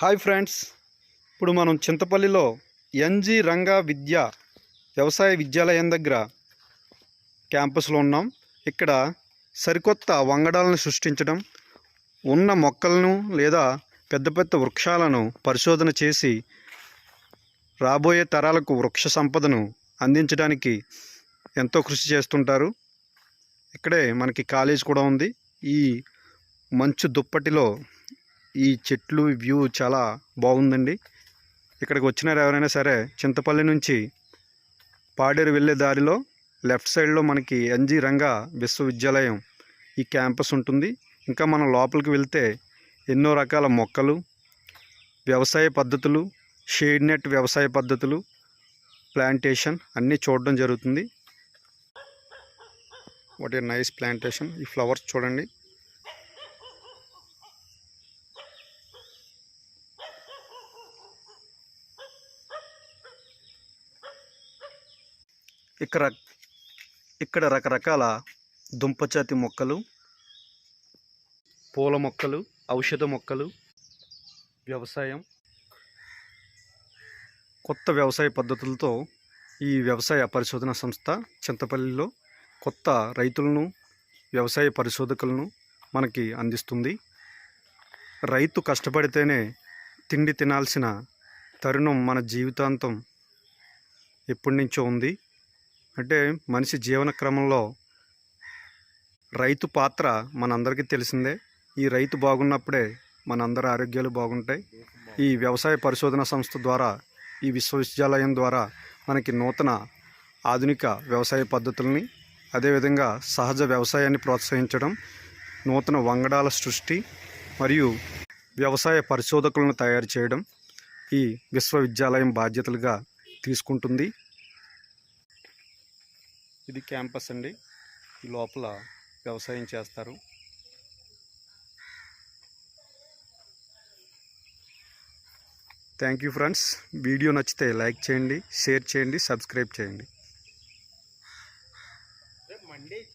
Hi friends. ఇప్పుడు మనం చింతపల్లిలో NG Ranga విద్య వ్యవసాయ విద్యాలయం దగ్గర క్యాంపస్లో ఉన్నాం. ఇక్కడ సరికొత్త వంగడాలను సృష్టించడం ఉన్న మొక్కలను లేదా పెద్ద పెద్ద వృక్షాలను పరిశోధన చేసి రాబోయే తరాలకు వృక్ష సంపదను అందించడానికి ఎంతో కృషి చేస్తుంటారు. ఇక్కడే మనకి కాలేజ్ కూడా ఉంది. ఈ మంచు దుప్పటిలో ఈ చెట్లు వ్యూ చాలా బాగుందండి. ఇక్కడికి వచ్చినారు ఎవరైనా సరే చింతపల్లి నుంచి పాడేరు వెళ్ళే దారిలో లెఫ్ట్ సైడ్లో మనకి ఎన్జి రంగా విశ్వవిద్యాలయం ఈ క్యాంపస్ ఉంటుంది. ఇంకా మనం లోపలికి వెళ్తే ఎన్నో రకాల మొక్కలు వ్యవసాయ పద్ధతులు షేడ్ నెట్ వ్యవసాయ పద్ధతులు ప్లాంటేషన్ అన్నీ చూడడం జరుగుతుంది. What a nice plantation. ఈ ఫ్లవర్స్ చూడండి. ఇక్కడ ఇక్కడ రకరకాల దుంపజాతి మొక్కలు పూల మొక్కలు ఔషధ మొక్కలు వ్యవసాయం. కొత్త వ్యవసాయ పద్ధతులతో ఈ వ్యవసాయ పరిశోధన సంస్థ చింతపల్లిలో కొత్త రైతులను వ్యవసాయ పరిశోధకులను మనకి అందిస్తుంది. రైతు కష్టపడితేనే తిండి తినాల్సిన తరుణం మన జీవితాంతం ఎప్పటి నుంచో ఉంది. అంటే మనిషి జీవన క్రమంలో రైతు పాత్ర మనందరికీ తెలిసిందే. ఈ రైతు బాగున్నప్పుడే మనందరి ఆరోగ్యాలు బాగుంటాయి. ఈ వ్యవసాయ పరిశోధన సంస్థ ద్వారా ఈ విశ్వవిద్యాలయం ద్వారా మనకి నూతన ఆధునిక వ్యవసాయ పద్ధతుల్ని అదేవిధంగా సహజ వ్యవసాయాన్ని ప్రోత్సహించడం నూతన వంగడాల సృష్టి మరియు వ్యవసాయ పరిశోధకులను తయారు చేయడం ఈ విశ్వవిద్యాలయం బాధ్యతలుగా తీసుకుంటుంది. ఇది క్యాంపస్ అండి. ఈ లోపల వ్యవసాయం చేస్తారు. Thank you friends. వీడియో నచ్చితే లైక్ చేయండి షేర్ చేయండి సబ్స్క్రైబ్ చేయండి.